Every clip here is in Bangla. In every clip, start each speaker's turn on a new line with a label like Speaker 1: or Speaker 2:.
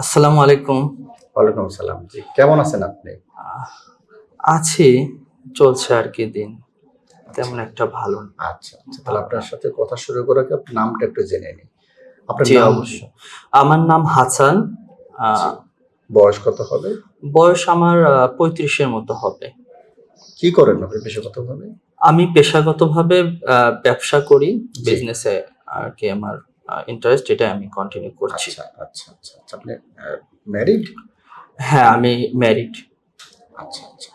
Speaker 1: আসসালামু আলাইকুম।
Speaker 2: ওয়ালাইকুম আসসালাম। জি কেমন আছেন আপনি?
Speaker 1: আছি চলছে আর কি দিন। তেমন একটা ভালো না।
Speaker 2: আচ্ছা আচ্ছা তাহলে আপনার সাথে কথা শুরু করার আগে আপনার নামটা একটু জেনে নিই? আপনার
Speaker 1: জি
Speaker 2: নাম?
Speaker 1: অবশ্যই। আমার নাম হাসান। আহ।
Speaker 2: বয়স কত হবে?
Speaker 1: বয়স আমার আহ, পঁয়ত্রিশের মতো হবে।
Speaker 2: কি করেন আপনি পেশাগত ভাবে
Speaker 1: আমি পেশাগতভাবে আহ, ব্যবসা করি বিজনেসে আর কি আমার ইন্টারেস্ট এটা আমি কন্টিনিউ করছি।
Speaker 2: আচ্ছা আচ্ছা আচ্ছা আচ্ছা। আপনি ম্যারিড
Speaker 1: হ্যাঁ আমি ম্যারিড
Speaker 2: আচ্ছা আচ্ছা।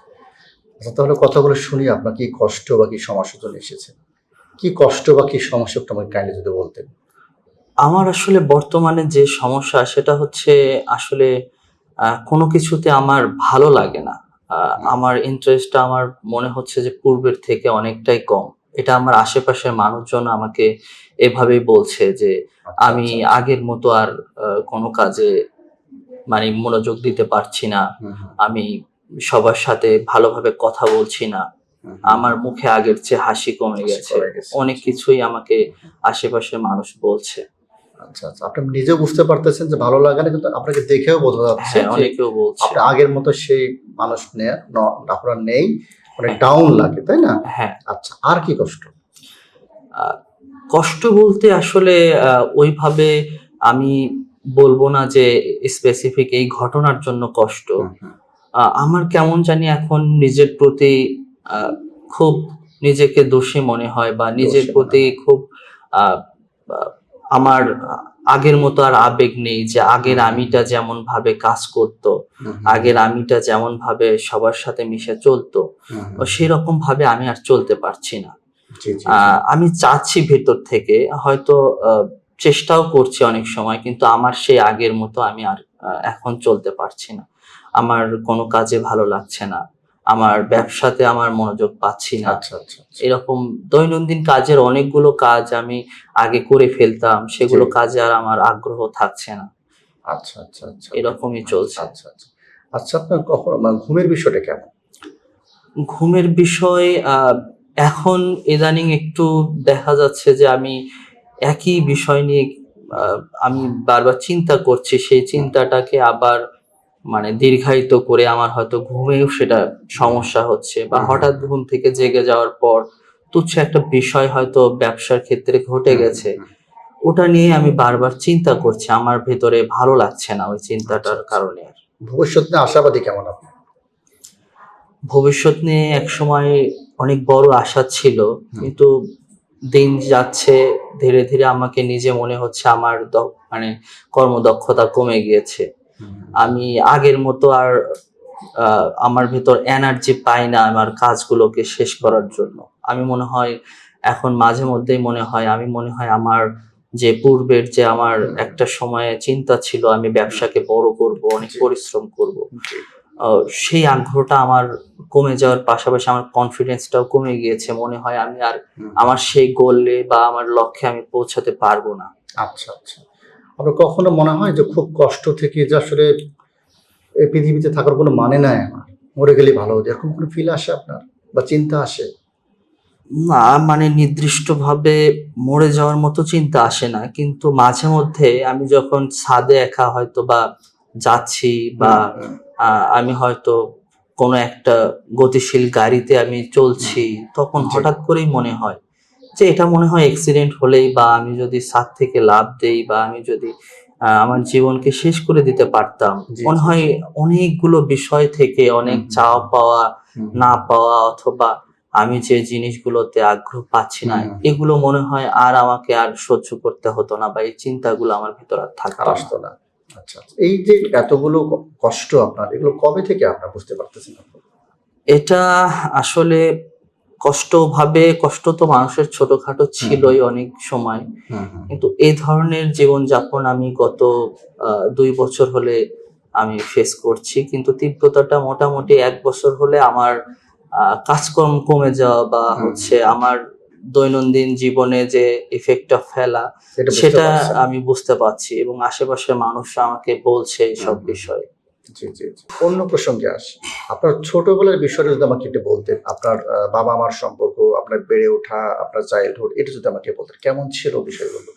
Speaker 2: আচ্ছা তাহলে কথাগুলো শুনি আপনার কি কষ্ট বা কি সমস্যা চলে এসেছে? কি কষ্ট বা কি সমস্যা একটু আমাকে কাইন্ডলি যদি বলতেন।
Speaker 1: আমার আসলে বর্তমানে যে সমস্যা সেটা হচ্ছে আসলে কোনো কিছুতে আমার ভালো লাগে না। আমার ইন্টারেস্টটা আমার মনে হচ্ছে যে পূর্বের থেকে অনেকটাই কম। এটা আমার আশেপাশের মানুষজন আমাকে এভাবেই বলছে যে
Speaker 2: আচ্ছা,
Speaker 1: আমি
Speaker 2: আচ্ছা।
Speaker 1: আগের মতো আর কোনো কাজে মানে মনোযোগ দিতে পারছি না। আমি সবার সাথে ভালোভাবে কথা বলছি না। আমার মুখে আগের চেয়ে হাসি কমে গেছে। অনেক কিছুই আমাকে আশেপাশের মানুষ বলছে।
Speaker 2: আচ্ছা আচ্ছা। আপনি নিজেও বুঝতে পারতেছেন যে ভালো লাগে না কিন্তু আপনাকে দেখেও বোঝা যাচ্ছে
Speaker 1: হ্যাঁ অনেকেও বলছে।
Speaker 2: আপনি আগের মতো সেই মানুষ আপনার নেই। মানে ডাউন লাগে তাই না?
Speaker 1: হ্যাঁ।
Speaker 2: আচ্ছা আর কি কষ্ট?
Speaker 1: কষ্ট বলতে আসলে ওইভাবে আমি বলব না যে স্পেসিফিক এই ঘটনার জন্য কষ্ট। আমার কেমন জানি এখন নিজের প্রতি আহ, খুব নিজেকে দোষী মনে হয় বা নিজের প্রতি খুব আমার আগের মতো আর আবেগ নেই যে আগের আমিটা যেমন ভাবে কাজ করতো আগের আমিটা যেমন ভাবে সবার সাথে মিশে চলতো সেরকম ভাবে আমি আর চলতে পারছি না। আমি চাচ্ছি ভেতর থেকে হয়তো চেষ্টাও করছি অনেক সময় কিন্তু আমার সেই আগের মতো আমি আর এখন চলতে পারছি না। আমার কোনো কাজে ভালো লাগছে না আমার ব্যবসাতে আমার মনোযোগ পাচ্ছি না।
Speaker 2: আচ্ছা আচ্ছা আচ্ছা।
Speaker 1: এরকম দৈনন্দিন কাজের অনেকগুলো কাজ আমি আগে করে ফেলতাম সেগুলো কাজে আর আমার আগ্রহ থাকছে না।
Speaker 2: আচ্ছা আচ্ছা আচ্ছা।
Speaker 1: এরকমই চলছে।
Speaker 2: আচ্ছা আচ্ছা। আচ্ছা আপনার কখন মানে ঘুমের বিষয়টা কেমন?
Speaker 1: ঘুমের বিষয় আহ, এখন ইদানিং একটু দেখা যাচ্ছে যে আমি একই বিষয় নিয়ে আমি বারবার চিন্তা করছি। সেই চিন্তাটাকে আবার মানে দীর্ঘায়িত করে আমার হয়তো ঘুমেও সেটা সমস্যা হচ্ছে বা হঠাৎ ঘুম থেকে জেগে যাওয়ার পর তুচ্ছ একটা বিষয় হয়তো ব্যবসার ক্ষেত্রে ঘটে গেছে। ওটা নিয়ে আমি বারবার চিন্তা করছি। আমার ভেতরে ভালো লাগছে না ওই চিন্তাটার
Speaker 2: আচ্ছা, আচ্ছা।
Speaker 1: কারণে। আর
Speaker 2: ভবিষ্যৎ নিয়ে আশাবাদী কেমন আপনি
Speaker 1: ভবিষ্যৎ নিয়ে একসময় অনেক বড় আশা ছিল কিন্তু দিন যাচ্ছে ধীরে ধীরে আমাকে নিজে মনে হচ্ছে আমার মানে কর্মদক্ষতা কমে গিয়েছে। আমি আগের মতো আর আমার ভেতর এনার্জি পাই না আমার কাজগুলোকে শেষ করার জন্য। আমি মনে হয় এখন মাঝে মধ্যেই মনে হয় আমি মনে হয় আমার যে পূর্বের যে আমার একটা সময়ে চিন্তা ছিল আমি ব্যবসাকে বড় করব অনেক পরিশ্রম করব। সেই আগ্রহটা আমার কমে যাওয়ার পাশাপাশি আমার কনফিডেন্সটাও কমে গিয়েছে। মনে হয় আমি আর আমার সেই গোলে বা আমার লক্ষ্যে আমি পৌঁছাতে পারব না।
Speaker 2: আচ্ছা আচ্ছা। আপনার কখনো মনে হয় যে খুব কষ্ট থেকে যে আসলে এই পৃথিবীতে থাকার কোনো মানে নাই আমার? মরে গেলে ভালো হতো এরকম কোনো ফিল আসে আপনার? বা চিন্তা আসে?
Speaker 1: না মানে নির্দিষ্টভাবে মরে যাওয়ার মতো চিন্তা আসে না। কিন্তু মাঝে মধ্যে আমি যখন ছাদে একা হয়তো বা যাচ্ছি বা আমি হয়তো কোনো একটা গতিশীল গাড়িতে আমি চলছি তখন হঠাৎ করেই মনে হয় যে এটা মনে হয় অ্যাক্সিডেন্ট হলেই বা আমি যদি ছাদ থেকে লাভ দেই বা আমি যদি আমার জীবনকে শেষ করে দিতে পারতাম। মনে হয় অনেকগুলো বিষয় থেকে অনেক। চাওয়া পাওয়া না পাওয়া অথবা আমি যে জিনিসগুলোতে আগ্রহ পাচ্ছি না এগুলো মনে হয় আর আমাকে আর সহ্য করতে হতো না বা এই চিন্তাগুলো আমার ভিতর আর না।
Speaker 2: আসতো না। আচ্ছা আচ্ছা। এই যে এতগুলো কষ্ট আপনার এগুলো কবে থেকে আপনার বুঝতে পারতেছেন
Speaker 1: এটা আসলে কষ্ট ভাবে কষ্ট তো মানুষের ছোটখাটো ছিলই অনেক সময়। কিন্তু এই ধরনের জীবনযাপন আমি গত দুই বছর হলে আমি ফেস করছি। কিন্তু তীব্রতাটা মোটামুটি এক বছর হলে আমার আহ, কাজকর্ম কমে যাওয়া বা হচ্ছে আমার দৈনন্দিন জীবনে যে ইফেক্টটা ফেলা
Speaker 2: সেটা
Speaker 1: আমি বুঝতে পারছি এবং আশেপাশের মানুষ আমাকে বলছে
Speaker 2: সব।
Speaker 1: বিষয়ে
Speaker 2: জি জি জি। অন্য প্রসঙ্গে আসি আপনার ছোটবেলার বিষয়টা যদি আমাকে একটু বলতেন আপনার বাবা মার সম্পর্ক আপনার বেড়ে ওঠা আপনার চাইল্ডহুড এটা যদি আমাকে বলতেন কেমন ছিল বিষয়গুলো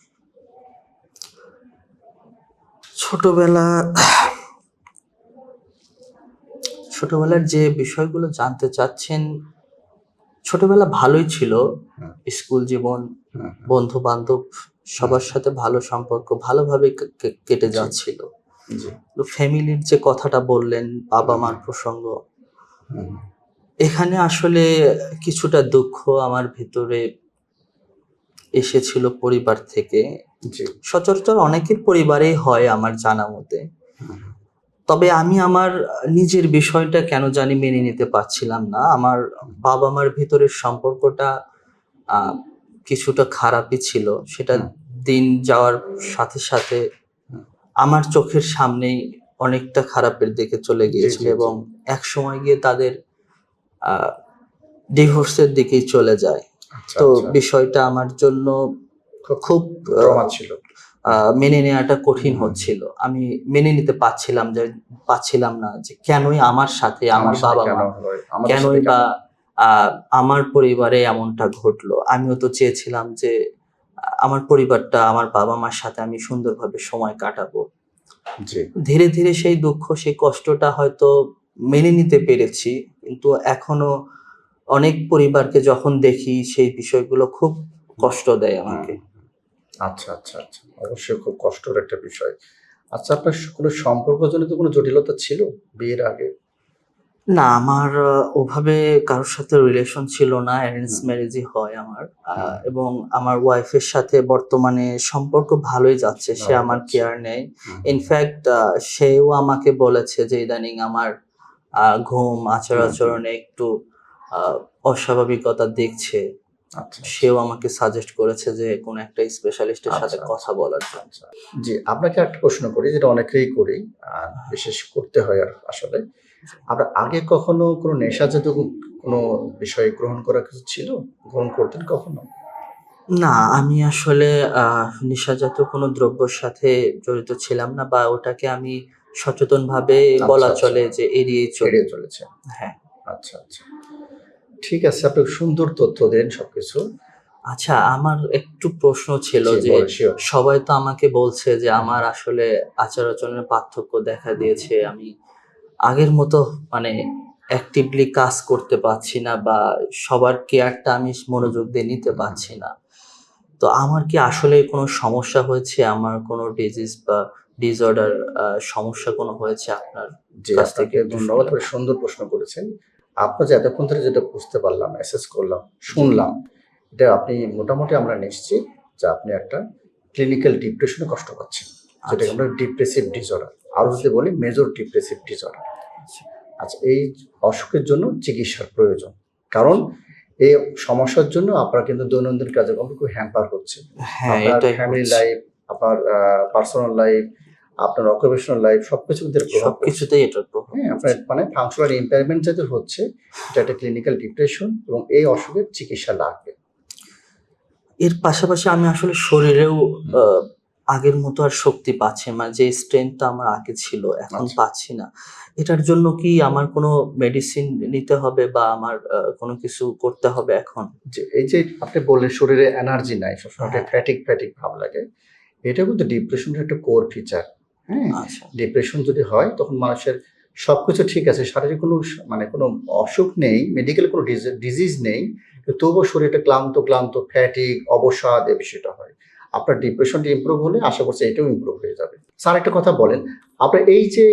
Speaker 1: ছোটবেলা ছোটবেলার যে বিষয়গুলো জানতে চাচ্ছেন ছোটবেলা ভালোই ছিল স্কুল জীবন
Speaker 2: হুম,
Speaker 1: বন্ধু বান্ধব সবার সাথে ভালো সম্পর্ক ভালোভাবে কেটে যাচ্ছিল। ফ্যামিলির যে কথাটা বললেন বাবা মার প্রসঙ্গ এখানে আসলে কিছুটা দুঃখ আমার ভিতরে এসেছিল পরিবার থেকে। সচরাচর অনেকের পরিবারেই হয় আমার জানা মতে। তবে আমি আমার নিজের বিষয়টা কেন জানি মেনে নিতে পারছিলাম না। আমার বাবা মার ভিতরের সম্পর্কটা কিছুটা খারাপই ছিল। সেটা দিন যাওয়ার সাথে সাথে আমার চোখের সামনেই অনেকটা খারাপের দিকে চলে গিয়েছিল। এবং এক সময় গিয়ে তাদের ডিভোর্সের দিকেই চলে যায়।
Speaker 2: আচ্ছা,
Speaker 1: তো
Speaker 2: আচ্ছা।
Speaker 1: বিষয়টা আমার জন্য
Speaker 2: খুব ছিল।
Speaker 1: মেনে নেওয়াটা কঠিন হচ্ছিল। আমি মেনে নিতে পারছিলাম যে পাচ্ছিলাম না যে কেনই আমার সাথে আমার বাবা মা কেনই বা আমার পরিবারে এমনটা ঘটলো। আমিও তো চেয়েছিলাম যে আমার পরিবারটা আমার বাবা মার সাথে আমি সুন্দরভাবে সময় কাটাবো। ধীরে ধীরে সেই দুঃখ সেই কষ্টটা হয়তো মেনে নিতে পেরেছি কিন্তু এখনও অনেক পরিবারকে যখন দেখি সেই বিষয়গুলো খুব কষ্ট দেয় আমাকে।
Speaker 2: আচ্ছা আচ্ছা আচ্ছা। অবশ্যই খুব কষ্টের একটা বিষয়। আচ্ছা আপনার কোনো সম্পর্কজনিত কোনো জটিলতা ছিল বিয়ের আগে?
Speaker 1: না আমার ওভাবে কারোর সাথে রিলেশন ছিল না অ্যারেঞ্জ ম্যারেজই হয় আমার। এবং আমার ওয়াইফের সাথে বর্তমানে সম্পর্ক ভালোই যাচ্ছে সে আমার কেয়ার নেয়। ইনফ্যাক্ট সেও আমাকে বলেছে যে ইদানিং আমার আহ, ঘুম আচার আচরণে একটু আহ, অস্বাভাবিকতা দেখছে। সেও আমাকে সাজেস্ট করেছে যে কোন একটা স্পেশালিস্টের সাথে
Speaker 2: আচ্ছা,
Speaker 1: কথা বলার জন্য।
Speaker 2: আচ্ছা। জি আপনাকে একটা প্রশ্ন করি যেটা অনেকেই করি আর বিশেষ করতে হয় আর আসলে। আমরা আগে কখনো কোনো নেশাজাত কোনো বিষয় গ্রহণ করা কিছু ছিল? গ্রহণ করতেন কখনো?
Speaker 1: না আমি আসলে আহ, নেশাজাত কোনো দ্রব্যর সাথে জড়িত ছিলাম না বা ওটাকে আমি সচেতন ভাবে বলা
Speaker 2: আচ্ছা।
Speaker 1: চলে যে এড়িয়ে চলে
Speaker 2: চলেছে।
Speaker 1: হ্যাঁ।
Speaker 2: আচ্ছা আচ্ছা। ঠিক আছে আপনি সুন্দর তথ্য দেন সবকিছু।
Speaker 1: আচ্ছা আমার একটু প্রশ্ন ছিল যে সবাই তো আমাকে বলছে যে আমার আসলে আচার আচরণের পার্থক্য দেখা দিয়েছে আমি আগের মতো মানে অ্যাক্টিভলি কাজ করতে পারছি না বা সবার কেয়ারটা আমি মনোযোগ দিয়ে নিতে পারছি না। তো আমার কি আসলে কোনো সমস্যা হয়েছে? আমার কোনো ডিজিজ বা ডিসঅর্ডার সমস্যা কোনো হয়েছে আপনার কাছ থেকে
Speaker 2: ধন্যবাদ সুন্দর প্রশ্ন করেছেন। আপনার যে এতক্ষণ ধরে যেটা বুঝতে পারলাম অ্যাসেস করলাম শুনলাম এটা আপনি মোটামুটি আমরা নিশ্চিত যে আপনি একটা ক্লিনিক্যাল ডিপ্রেশনে কষ্ট পাচ্ছেন। যেটা
Speaker 1: আচ্ছা,
Speaker 2: আমরা ডিপ্রেসিভ ডিসঅর্ডার আরও যদি বলি মেজর ডিপ্রেসিভ ডিসঅর্ডার
Speaker 1: আচ্ছা।
Speaker 2: এই অসুখের জন্য চিকিৎসার প্রয়োজন। কারণ এই সমস্যার জন্য আপনার কিন্তু দৈনন্দিন কার্যক্রম খুব হ্যাম্পার হচ্ছে।
Speaker 1: হ্যাঁ
Speaker 2: আপনার ফ্যামিলি লাইফ আপনার পার্সোনাল লাইফ আপনার অকুপেশনাল লাইফ সবকিছু প্রভাব পড়ছে।
Speaker 1: সবকিছুতেই এটার প্রভাব
Speaker 2: হ্যাঁ আপনার মানে ফাংশনাল ইম্পেয়ারমেন্ট যাদের হচ্ছে এটা একটা ক্লিনিক্যাল ডিপ্রেশন এবং এই অসুখের চিকিৎসা লাগবে
Speaker 1: এর পাশাপাশি আমি আসলে শরীরেও আগের মতো আর শক্তি পাচ্ছি মানে যে স্ট্রেংথটা আমার আগে ছিল এখন
Speaker 2: আচ্ছা।
Speaker 1: পাচ্ছি না। এটার জন্য কি আমার কোনো মেডিসিন নিতে হবে বা আমার কোনো কিছু করতে হবে এখন?
Speaker 2: যে এই যে আপনি বললেন শরীরে এনার্জি নাই সবসময়। ফ্যাটিক ফ্যাটিক ভাব লাগে। এটা কিন্তু ডিপ্রেশনের একটা কোর ফিচার হ্যাঁ
Speaker 1: আচ্ছা।
Speaker 2: ডিপ্রেশন যদি হয় তখন মানুষের সবকিছু ঠিক আছে শারীরিক কোনো মানে কোনো অসুখ নেই মেডিকেল কোনো ডিজিজ নেই তবুও শরীরটা ক্লান্ত ক্লান্ত ফ্যাটিক অবসাদ এই বিষয়টা হয়। আপনার ডিপ্রেশনটা ইমপ্রুভ হলে আশা করছি এটাও ইমপ্রুভ হয়ে যাবে। স্যার একটা কথা বলেন আপনার এই যে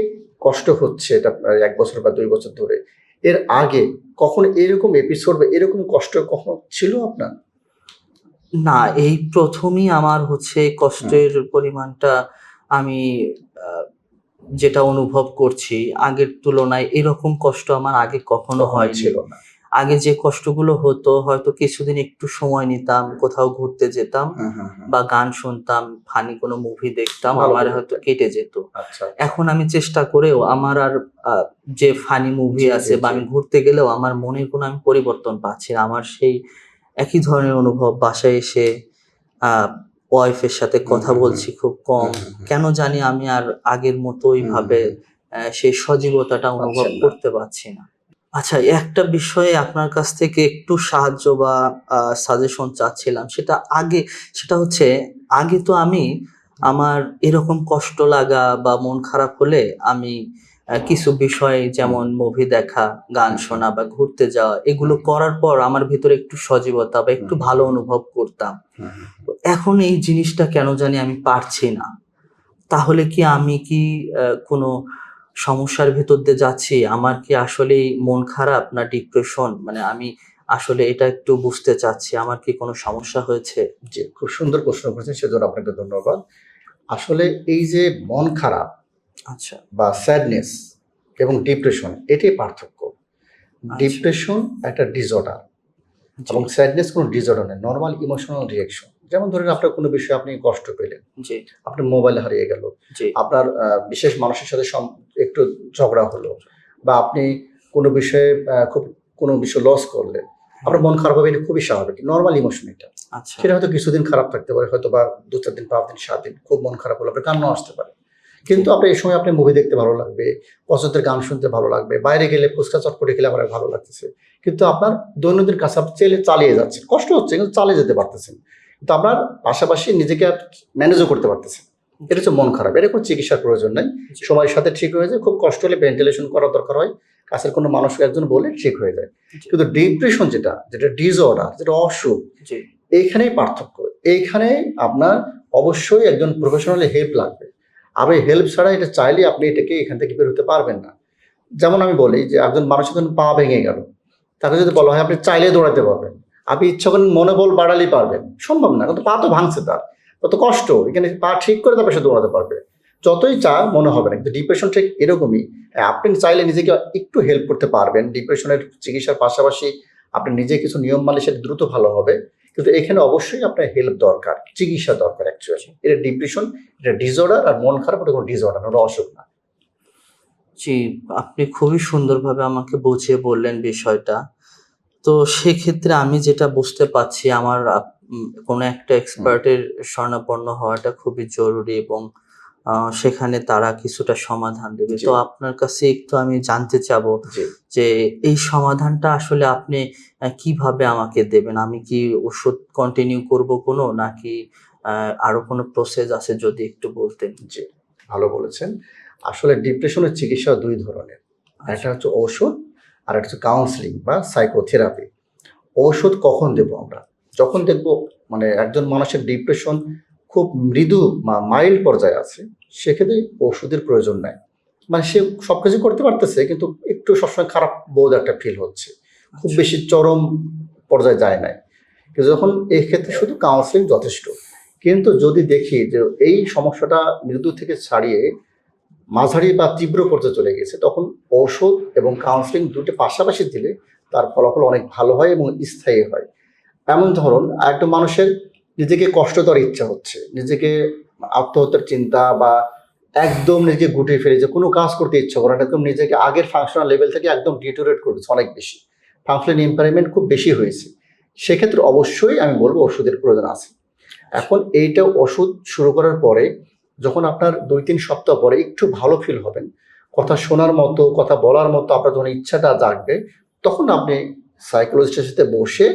Speaker 2: কষ্ট হচ্ছে এটা এক বছর বা দুই বছর ধরে এর আগে কখনো এরকম এপিসোড বা এরকম কষ্ট কখনো ছিল আপনার?
Speaker 1: না এই প্রথমই আমার হচ্ছে কষ্টের পরিমাণটা আমি যেটা অনুভব করছি আগের তুলনায় এরকম কষ্ট আমার আগে কখনো হয়নি।
Speaker 2: ছিল না।
Speaker 1: আগে যে কষ্টগুলো হতো হয়তো কিছুদিন একটু সময় নিতাম কোথাও ঘুরতে যেতাম
Speaker 2: হ্যাঁ, হ্যাঁ, হ্যাঁ।
Speaker 1: বা গান শুনতাম ফানি কোনো মুভি দেখতাম আমার হয়তো কেটে যেত।
Speaker 2: আচ্ছা
Speaker 1: এখন আমি চেষ্টা করেও আমার আর যে ফানি মুভি আছে বা আমি ঘুরতে গেলেও আমার মনের কোনো আমি পরিবর্তন পাচ্ছি না। আমার সেই একই ধরনের অনুভব বাসায় এসে ওয়াইফের সাথে কথা বলছি খুব কম। কেন জানি আমি আর আগের মতো ওইভাবে সেই সজীবতাটা অনুভব করতে পারছি না। আচ্ছা একটা বিষয়ে আপনার কাছ থেকে একটু সাহায্য বা সাজেশন চাচ্ছিলাম। সেটা আগে সেটা হচ্ছে আগে তো আমি আমার এরকম কষ্ট লাগা বা মন খারাপ হলে আমি কিছু বিষয় যেমন মুভি দেখা গান শোনা বা ঘুরতে যাওয়া এগুলো করার পর আমার ভিতরে একটু সজীবতা বা একটু ভালো অনুভব করতাম। তো এখন এই জিনিসটা কেন জানি আমি পারছি না। তাহলে কি আমি কি কোনো সমস্যার ভেতর দিয়ে যাচ্ছি? আমার কি আসলে মন খারাপ না ডিপ্রেশন মানে আমি আসলে এটা একটু বুঝতে চাচ্ছি। আমার কি কোনো সমস্যা হয়েছে?
Speaker 2: যে খুব সুন্দর প্রশ্ন করেছেন সেজন্য আপনাকে ধন্যবাদ। আসলে এই যে মন খারাপ
Speaker 1: আচ্ছা।
Speaker 2: বা স্যাডনেস এবং ডিপ্রেশন এটাই পার্থক্য।
Speaker 1: আচ্ছা।
Speaker 2: ডিপ্রেশন একটা ডিসঅর্ডার এবং স্যাডনেস কোনো ডিসঅর্ডার নেই নর্মাল ইমোশনাল রিয়াকশন যেমন ধরেন আপনার কোনো বিষয়ে আপনি কষ্ট পেলেন আপনার মোবাইল হারিয়ে গেল আপনার বিশেষ মানুষের সাথে একটু ঝগড়া হলো বা আপনি কোনো বিষয়ে খুব কোনো বিষয় লস করলেন আপনার মন খারাপ হবে এটা খুবই স্বাভাবিক নর্মাল ইমোশন এটা।
Speaker 1: আচ্ছা।
Speaker 2: সেটা হয়তো কিছুদিন খারাপ থাকতে পারে হয়তো বা দু চার দিন পাঁচ দিন সাত দিন খুব মন খারাপ হলো আপনার কান্না আসতে পারে। কিন্তু আপনার এই সময় আপনি মুভি দেখতে ভালো লাগবে পছন্দের গান শুনতে ভালো লাগবে বাইরে গেলে ফুচকা চটপটে খেলে আমার ভালো লাগতেছে। কিন্তু আপনার দৈনন্দিন কাজ আপনি চেলে চালিয়ে যাচ্ছেন। কষ্ট হচ্ছে কিন্তু চালিয়ে যেতে পারতেছেন। কিন্তু আপনার পাশাপাশি নিজেকে ম্যানেজও করতে পারতেছেন। এটা হচ্ছে মন খারাপ। এটা কোনো চিকিৎসার প্রয়োজন নাই। সময়ের সাথে ঠিক হয়ে যায়। খুব কষ্ট হলে ভেন্টিলেশন করা দরকার হয়। কাছের কোনো মানুষকে একজন বলে ঠিক হয়ে যায়। কিন্তু ডিপ্রেশন যেটা যেটা ডিসঅর্ডার যেটা অসুখ এইখানেই পার্থক্য। এইখানে আপনার অবশ্যই একজন প্রফেশনালি হেল্প লাগবে। এই হেল্প ছাড়া এটা চাইলে আপনি এটাকে এখান থেকে বের হতে পারবেন না। যেমন আমি বলি যে একজন মানুষ যখন পা ভেঙে গেল। তাকে যদি বলা হয় আপনি চাইলে দৌড়াতে পারবেন। আপনি ইচ্ছা করেন মনোবল বাড়ালেই পারবেন। সম্ভব না কিন্তু পা তো ভাঙছে তার, কত কষ্ট। এখানে পা ঠিক করে তারপর সে দৌড়াতে পারবে। যতই চা, মনে হবে না, কিন্তু ডিপ্রেশন ঠিক এরকমই। আপনি চাইলে নিজেকে একটু হেল্প করতে পারবেন। ডিপ্রেশনের চিকিৎসার পাশাপাশি আপনি নিজে কিছু নিয়ম মানলে সেটা দ্রুত ভালো হবে। কিন্তু এখানে অবশ্যই আপনার হেল্প দরকার চিকিৎসা দরকার অ্যাকচুয়ালি এটা ডিপ্রেশন এটা ডিসঅর্ডার আর মন খারাপ ওটা কোনো ডিসঅর্ডার ওটা অসুখ না।
Speaker 1: জি আপনি খুবই সুন্দরভাবে আমাকে বুঝিয়ে বললেন বিষয়টা। তো সেক্ষেত্রে আমি যেটা বুঝতে পারছি আমার কোনো একটা এক্সপার্টের স্বর্ণাপন্ন হওয়াটা খুবই জরুরি এবং সেখানে তারা কিছুটা সমাধান দেবে। তো আপনার কাছে একটু আমি জানতে চাবো যে এই সমাধানটা আসলে আপনি কীভাবে আমাকে দেবেন? আমি কি ওষুধ কন্টিনিউ করব কোনো নাকি আরও কোনো প্রসেস আছে যদি একটু বলতেন?
Speaker 2: জি ভালো বলেছেন। আসলে ডিপ্রেশনের চিকিৎসা দুই ধরনের। একটা হচ্ছে ঔষধ আর একটা হচ্ছে কাউন্সিলিং বা সাইকোথেরাপি ঔষধ কখন দেব আমরা? যখন দেখব মানে একজন মানুষের ডিপ্রেশন খুব মৃদু বা মাইল্ড পর্যায়ে আছে সেক্ষেত্রে ওষুধের প্রয়োজন নাই। মানে সে সব কিছু করতে পারতেছে কিন্তু একটু সবসময় খারাপ বোধ একটা ফিল হচ্ছে। খুব বেশি চরম পর্যায়ে যায় নাই। কিন্তু যখন এই ক্ষেত্রে শুধু কাউন্সিলিং যথেষ্ট কিন্তু যদি দেখি যে এই সমস্যাটা মৃদু থেকে ছাড়িয়ে মাঝারি বা তীব্র পর্যায়ে চলে গেছে তখন ঔষধ এবং কাউন্সিলিং দুটো পাশাপাশি দিলে তার ফলাফল অনেক ভালো হয় এবং স্থায়ী হয়। এমন ধরুন একটা মানুষের নিজেকে কষ্ট দেওয়ার ইচ্ছা হচ্ছে, নিজেকে আত্মহত্যার চিন্তা বা একদম নিজেকে গুটিয়ে ফেলে যে কোনো কাজ করতে ইচ্ছা করে না, একদম নিজেকে আগের ফাংশনাল লেভেল থেকে একদম ডিটোরেট করেছে অনেক বেশি। ফাংশনাল ইম্পারমেন্ট খুব বেশি হয়েছে। সেক্ষেত্রে অবশ্যই আমি বলব ওষুধের প্রয়োজন আছে। এখন এইটা ওষুধ শুরু করার পরে যখন আপনার দুই তিন সপ্তাহ পরে একটু ভালো ফিল হবেন, কথা শোনার মতো, কথা বলার মতো, আপনার যখন ইচ্ছাটা জাগবে, তখন আপনি সাইকোলজিস্টের সাথে বসে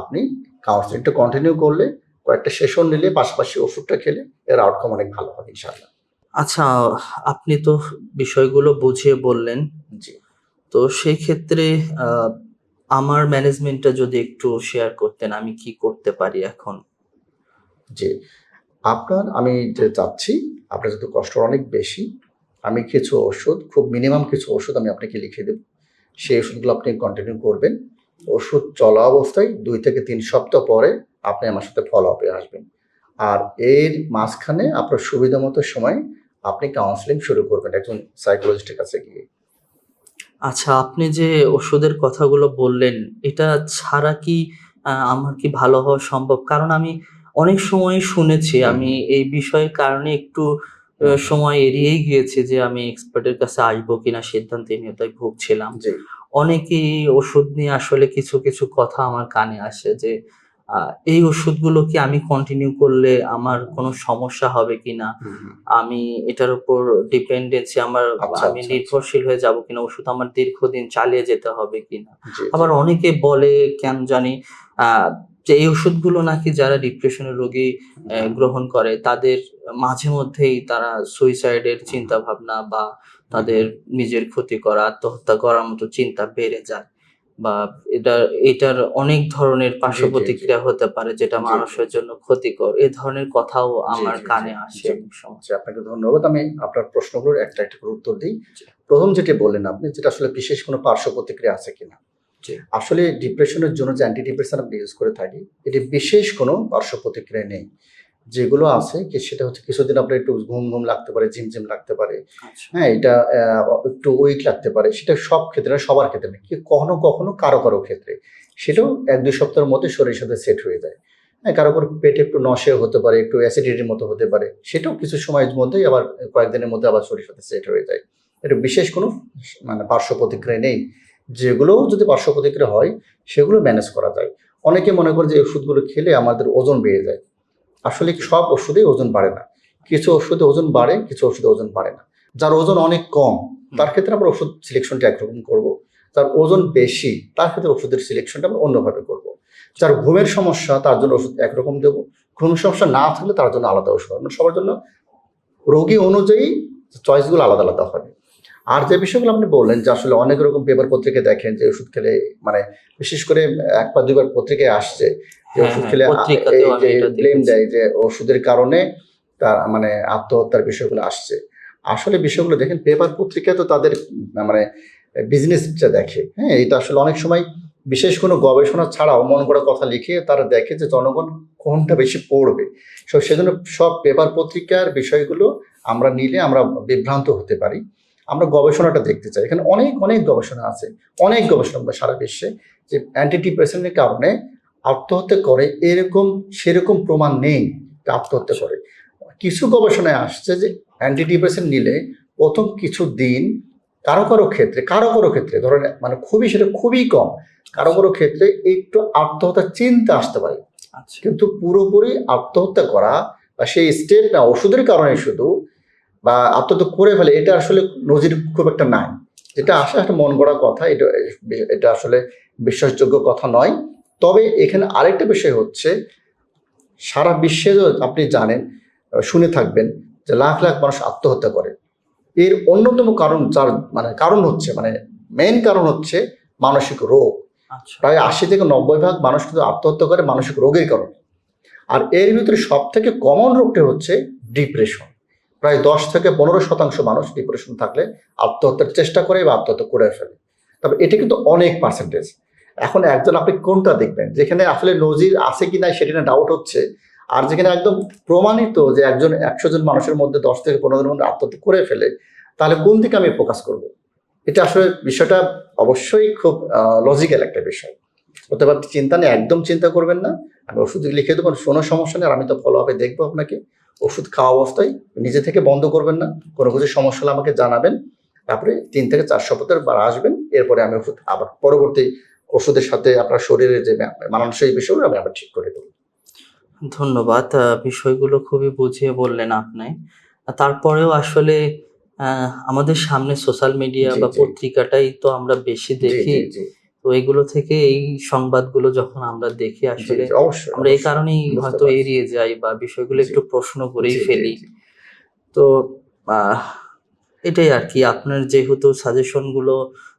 Speaker 2: আপনি কাউন্সিলিংটা কন্টিনিউ করলে কয়েকটা সেশন নিলে পাশাপাশি ওষুধটা খেলে এর আউটকাম অনেক ভালো হবে ইনশাআল্লাহ।
Speaker 1: আচ্ছা আপনি তো বিষয়গুলো বুঝিয়ে বললেন।
Speaker 2: জি।
Speaker 1: তো সেই ক্ষেত্রে আমার ম্যানেজমেন্টটা যদি একটু শেয়ার করতেন আমি কি করতে পারি এখন?
Speaker 2: জি। আপনার আমি যে চাচ্ছি আপনার যেহেতু কষ্ট অনেক বেশি আমি কিছু ওষুধ খুব মিনিমাম কিছু ওষুধ আমি আপনাকে লিখে দেব। সেই ওষুধগুলো আপনি কন্টিনিউ করবেন। ওষুধ চলা অবস্থায় দুই থেকে তিন সপ্তাহ পরে আপনি আমার সাথে ফলো আপে আসবেন। আর এর মাঝখানে আপনার সুবিধা মতো সময় আপনি কাউন্সিলিং শুরু করবেন একজন সাইকোলজিস্টের কাছে গিয়ে।
Speaker 1: আচ্ছা আপনি যে ওষুধের কথাগুলো বললেন এটা ছাড়া কি আমার কি ভালো হওয়া সম্ভব? কারণ আমি অনেক সময় শুনেছি আমি এই বিষয়ের কারণে একটু সময় এড়িয়েই গিয়েছি যে আমি এক্সপার্টের কাছে আসব কিনা সিদ্ধান্তহীনতায় ভুগছিলাম। অনেকেই ওষুধ নিয়ে আসলে কিছু কিছু কথা আমার কানে আসে যে এই ওষুধগুলো কি আমি কন্টিনিউ করলে আমার কোনো সমস্যা হবে কিনা? আমি এটার উপর ডিপেন্ডেন্সি আমার
Speaker 2: আচ্ছা,
Speaker 1: আমি
Speaker 2: আচ্ছা,
Speaker 1: নির্ভরশীল হয়ে যাব কিনা? ওষুধ আমার দীর্ঘদিন চালিয়ে যেতে হবে কিনা? আবার অনেকে বলে কেন জানি আহ, যে এই ওষুধগুলো নাকি যারা ডিপ্রেশনের রোগী গ্রহণ করে তাদের মাঝে মধ্যেই তারা সুইসাইডের চিন্তা ভাবনা বা তাদের নিজের ক্ষতি করা আত্মহত্যা করার মতো চিন্তা বেড়ে যায়। বা এটা এটার অনেক ধরনের পার্শ্ব। প্রতিক্রিয়া হতে পারে যেটা। মানুষের জন্য ক্ষতিকর। এই ধরনের কথাও আমার কানে আসে
Speaker 2: জি, আপনাকে ধন্যবাদ। আমি আপনার প্রশ্নগুলোর একটা একটা করে উত্তর দিই। প্রথম যেটি বললেন আপনি যেটা আসলে বিশেষ কোনো পার্শ্ব প্রতিক্রিয়া আছে কিনা? আসলে ডিপ্রেশনের জন্য যে অ্যান্টি ডিপ্রেশন আমরা ইউজ করে থাকি এটি বিশেষ কোনো পার্শ্ব প্রতিক্রিয়া নেই। যেগুলো আছে কি সেটা হচ্ছে কিছুদিন আপনার একটু ঘুম ঘুম লাগতে পারে ঝিমঝিম লাগতে পারে।
Speaker 1: আচ্ছা।
Speaker 2: হ্যাঁ এটা একটু উইক লাগতে পারে। সেটা সব ক্ষেত্রে না, সবার ক্ষেত্রে কি কখনো কখনো কারও কারও ক্ষেত্রে। সেটাও এক দুই সপ্তাহের মধ্যে শরীরের সাথে সেট হয়ে যায়। হ্যাঁ কারও কারও পেটে একটু নশে হতে পারে একটু অ্যাসিডিটির মতো হতে পারে। সেটাও কিছু সময়ের মধ্যেই আবার কয়েকদিনের মধ্যে আবার শরীরের সাথে সেট হয়ে যায়। এটা বিশেষ কোনো মানে পার্শ্ব প্রতিক্রিয়া নেই। যেগুলোও যদি পার্শ্ব প্রতিক্রিয়া হয় সেগুলো ম্যানেজ করা যায়। অনেকে মনে করে যে ওষুধগুলো খেলে আমাদের ওজন বেড়ে যায়। আসলে সব ওষুধেই ওজন বাড়ে না। কিছু ওষুধে ওজন বাড়ে, কিছু ওষুধে ওজন বাড়ে না। যার ওজন অনেক কম, তার ক্ষেত্রে আমরা ওষুধ সিলেকশনটা একরকম করব। যার ওজন বেশি, তার ক্ষেত্রে ওষুধের সিলেকশনটা আমরা অন্যভাবে করব। যার ঘুমের সমস্যা, তার জন্য ওষুধ একরকম দেব। ঘুমের সমস্যা না থাকলে তার জন্য আলাদা ওষুধ। মানে সবার জন্য রোগী অনুযায়ী চয়েসগুলো আলাদা আলাদা হবে। আর যে বিষয়গুলো আপনি বললেন যে আসলে অনেক রকম পেপার পত্রিকায় দেখেন যে ওষুধ খেলে মানে বিশেষ করে এক বা দুইবার পত্রিকায় আসছে যে
Speaker 1: হ্যাঁ,
Speaker 2: ওষুধ
Speaker 1: হ্যাঁ,
Speaker 2: খেলে এই যে ব্লেম দেয় যে ওষুধের কারণে তার মানে আত্মহত্যার বিষয়গুলো আসছে। আসলে বিষয়গুলো দেখেন পেপার পত্রিকায় তো তাদের মানে বিজনেসটা দেখে। হ্যাঁ এটা আসলে অনেক সময় বিশেষ কোনো গবেষণা ছাড়াও মন করা কথা লিখে তারা দেখে যে জনগণ কোনটা বেশি পড়বে। সো সেজন্য সব পেপার পত্রিকার বিষয়গুলো আমরা নিলে আমরা বিভ্রান্ত হতে পারি। আমরা গবেষণাটা দেখতে চাই। এখানে অনেক অনেক গবেষণা আছে। অনেক গবেষণা সারা বিশ্বে যে অ্যান্টি ডিপ্রেশনের কারণে আত্মহত্যা করে এরকম সেরকম প্রমাণ নেই আত্মহত্যা করে। কিছু গবেষণায় আসছে যে অ্যান্টি ডিপ্রেশন নিলে প্রথম কিছু দিন কারও কারও ক্ষেত্রে কারও কারও ক্ষেত্রে ধরেন মানে খুবই সেটা খুবই কম কারও কারও ক্ষেত্রে একটু আত্মহত্যার চিন্তা আসতে পারে।
Speaker 1: আচ্ছা।
Speaker 2: কিন্তু পুরোপুরি আত্মহত্যা করা বা সেই স্টেপ না ওষুধের কারণে শুধু বা আত্মহত্যা করে ফেলে এটা আসলে নজির খুব একটা নাই। যেটা আসলে একটা মন গড়া কথা এটা এটা আসলে বিশ্বাসযোগ্য কথা নয়। তবে এখানে আরেকটা বিষয় হচ্ছে সারা বিশ্বে আপনি জানেন শুনে থাকবেন যে লাখ লাখ মানুষ আত্মহত্যা করে। এর অন্যতম কারণ যার মানে কারণ হচ্ছে মানে মেন কারণ হচ্ছে মানসিক রোগ।
Speaker 1: আচ্ছা।
Speaker 2: প্রায় আশি থেকে নব্বই ভাগ মানুষ কিন্তু আত্মহত্যা করে মানসিক রোগের কারণে। আর এর ভিতরে সব থেকে কমন রোগটা হচ্ছে ডিপ্রেশন প্রায় দশ থেকে পনেরো শতাংশ মানুষ ডিপ্রেশন থাকলে আত্মহত্যার চেষ্টা করে বা আত্মহত্যা করে ফেলে। তবে এটা কিন্তু অনেক পার্সেন্টেজ এখন একজন আপনি কোনটা দেখবেন? যেখানে আসলে নজির আছে কি নাই সেটা ডাউট হচ্ছে, আর যেখানে একদম প্রমাণিত যে একজন একশো জন মানুষের মধ্যে দশ থেকে পনেরো জনের মধ্যে আত্মহত্যা করে ফেলে, তাহলে কোন দিকে আমি ফোকাস করব? এটা আসলে বিষয়টা অবশ্যই খুব লজিক্যাল একটা বিষয়। পারে চিন্তা নেই একদম চিন্তা করবেন না। আমি ওষুধ লিখে দেবো, কোনো সমস্যা নেই, আর আমি তো ফলো আপে দেখব আপনাকে। ওষুধ খাওয়া অবস্থায় নিজে থেকে বন্ধ করবেন না। কোনো কিছু সমস্যা হলে আমাকে জানাবেন। তারপরে তিন থেকে চার সপ্তাহের বার আসবেন। এরপরে আমি ওষুধ আবার পরবর্তী ওষুধের সাথে আপনার শরীরে যে মানানসই বিষয়গুলো আমি আবার ঠিক করে দেবো
Speaker 1: ধন্যবাদ। বিষয়গুলো খুবই বুঝিয়ে বললেন আপনি। তারপরেও আসলে আমাদের সামনে সোশ্যাল মিডিয়া বা পত্রিকাটাই তো আমরা বেশি দেখি। তো এগুলো থেকে এই সংবাদগুলো যখন আমরা দেখি আসলে আমরা এই কারণেই হয়তো এড়িয়ে যাই বা বিষয়গুলো একটু প্রশ্ন করেই ফেলি। তো আহ, এটাই আর কি। আপনার যেহেতু সাজেশনগুলো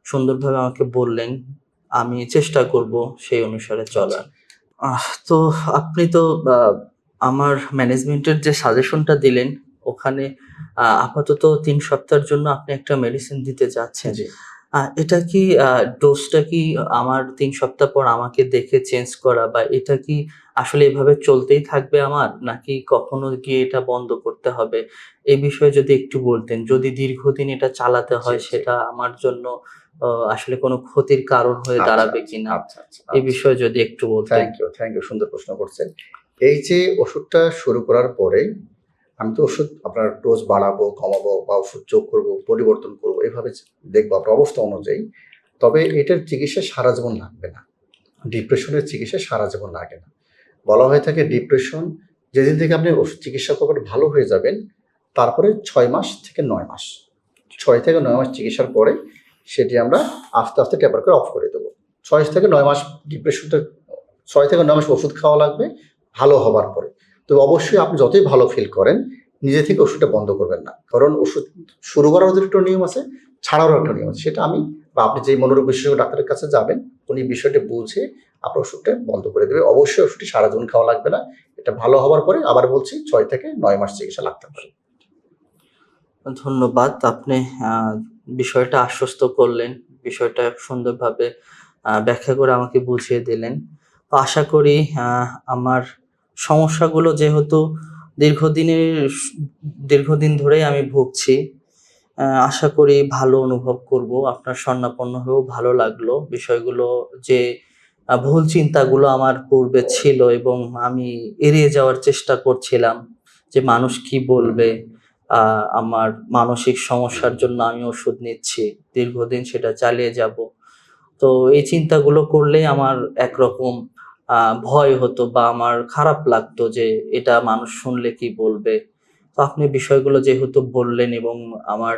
Speaker 1: সুন্দরভাবে আমাকে বললেন আমি চেষ্টা করব সেই অনুসারে চলার। তো আপনি তো আমার ম্যানেজমেন্টের যে সাজেশনটা দিলেন ওখানে আপাতত তিন সপ্তাহের জন্য আপনি একটা মেডিসিন দিতে যাচ্ছেন। এটা কি ডোজটা কি আমার তিন সপ্তাহ পর আমাকে দেখে চেঞ্জ করা বা এটা কি আসলে এভাবে চলতেই থাকবে আমার? নাকি কখনো গিয়ে এটা বন্ধ করতে হবে? এ বিষয়ে যদি একটু বলতেন যদি দীর্ঘদিন এটা চালাতে হয়। সেটা আমার জন্য আসলে কোনো ক্ষতির কারণ হয়ে দাঁড়াবে কিনা
Speaker 2: আচ্ছা আচ্ছা।
Speaker 1: এই বিষয়ে যদি একটু বলতেন।
Speaker 2: থ্যাংক ইউ থ্যাংক ইউ সুন্দর প্রশ্ন করছেন। এই যে ওষুধটা শুরু করার পরে আমি তো ওষুধ আপনার ডোজ বাড়াবো কমাবো বা ওষুধ যোগ করব পরিবর্তন করব এভাবে দেখব আপনার অবস্থা অনুযায়ী। তবে এটার চিকিৎসা সারা জীবন লাগবে না। ডিপ্রেশনের চিকিৎসা সারা জীবন লাগে না। বলা হয়ে থাকে ডিপ্রেশন যেদিন থেকে আপনি ওষুধ চিকিৎসা করবেন ভালো হয়ে যাবেন তারপরে ছয় মাস থেকে নয় মাস। ছয় থেকে নয় মাস চিকিৎসার পরে সেটি আমরা আস্তে আস্তে ট্যাপার করে অফ করে দেবো। ছয় থেকে নয় মাস ডিপ্রেশনটা ছয় থেকে নয় মাস ওষুধ খাওয়া লাগবে, ভালো হবার পরে। তো অবশ্যই আপনি যতই ভালো ফিল করেন, নিজে থেকে ওষুধটা বন্ধ করবেন না। কারণ ওষুধ শুরু করার একটা নিয়ম আছে, ছাড়ারও একটা নিয়ম আছে। সেটা আমি বা আপনি যেই মনোরোগ বিশেষজ্ঞ ডাক্তারের কাছে যাবেন, উনি বিষয়টা বুঝে আপনার ওষুধটা বন্ধ করে দেবে। অবশ্যই ওষুধটি সারা জীবন খাওয়া লাগবে না। এটা ভালো হওয়ার পরে আবার বলছি, ছয় থেকে নয় মাস চিকিৎসা লাগতে পারে।
Speaker 1: ধন্যবাদ। আপনি বিষয়টা আশ্বস্ত করলেন, বিষয়টা সুন্দরভাবে ব্যাখ্যা করে আমাকে বুঝিয়ে দিলেন। তো আশা করি আমার সমস্যাগুলো যেহেতু দীর্ঘদিনের, দীর্ঘদিন ধরেই আমি ভুগছি আশা করি ভালো অনুভব করব। আপনার স্বর্ণাপন্ন হয়েও ভালো লাগল। বিষয়গুলো যে ভুল চিন্তাগুলো আমার পূর্বে ছিল এবং আমি এড়িয়ে যাওয়ার চেষ্টা করছিলাম যে মানুষ কি বলবে আমার মানসিক সমস্যার জন্য আমি ওষুধ নিচ্ছি দীর্ঘদিন সেটা চালিয়ে যাব। তো এই চিন্তাগুলো করলেই আমার একরকম ভয় হতো বা আমার খারাপ লাগতো যে এটা মানুষ শুনলে কি বলবে। তো আপনি বিষয়গুলো যেহেতু বললেন এবং আমার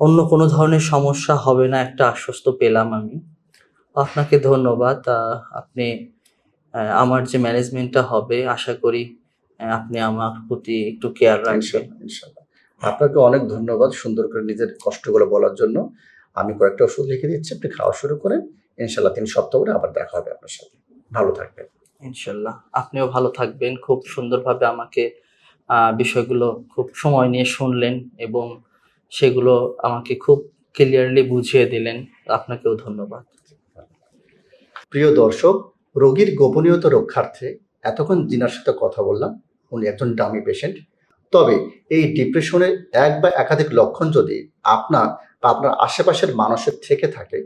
Speaker 1: অন্য কোনো ধরনের সমস্যা হবে না একটা আশ্বস্ত পেলাম আমি। আপনাকে ধন্যবাদ। আপনি আমার যে ম্যানেজমেন্টটা হবে আশা করি আপনি আমার প্রতি একটু কেয়ার রাখবেন।
Speaker 2: ইনশাল্লাহ আপনাকে অনেক ধন্যবাদ সুন্দর করে নিজের কষ্টগুলো বলার জন্য। আমি কয়েকটা ওষুধ লিখে দিচ্ছি আপনি খাওয়া শুরু করেন। ইনশাল্লাহ তিন সপ্তাহ পরে আবার দেখা হবে আপনার সাথে। ভালো থাকবেন।
Speaker 1: ইনশাল্লাহ আপনিও ভালো থাকবেন। খুব সুন্দরভাবে আমাকে বিষয়গুলো খুব সময় নিয়ে শুনলেন এবং সেগুলো আমাকে খুব ক্লিয়ারলি বুঝিয়ে দিলেন। আপনাকেও ধন্যবাদ।
Speaker 2: প্রিয় দর্শক রোগীর গোপনীয়তা রক্ষার্থে এতক্ষণ জিনার সাথে কথা বললাম উনি একজন ডামি পেশেন্ট। তবে এই ডিপ্রেশনের এক বা একাধিক লক্ষণ যদি আপনার বা আপনার আশেপাশের মানুষের থেকে থাকে,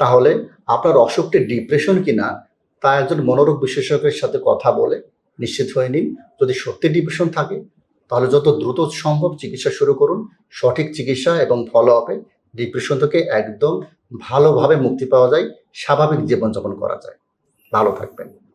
Speaker 2: তাহলে আপনার অসুখটি ডিপ্রেশন কিনা তা একজন মনোরোগ বিশেষজ্ঞের সাথে কথা বলে নিশ্চিত হয়ে নিন। যদি সত্যি ডিপ্রেশন থাকে, তাহলে যত দ্রুত সম্ভব চিকিৎসা শুরু করুন। সঠিক চিকিৎসা এবং ফলো আপে ডিপ্রেশন থেকে একদম ভালোভাবে মুক্তি পাওয়া যায়, স্বাভাবিক জীবনযাপন করা যায়। ভালো থাকবেন।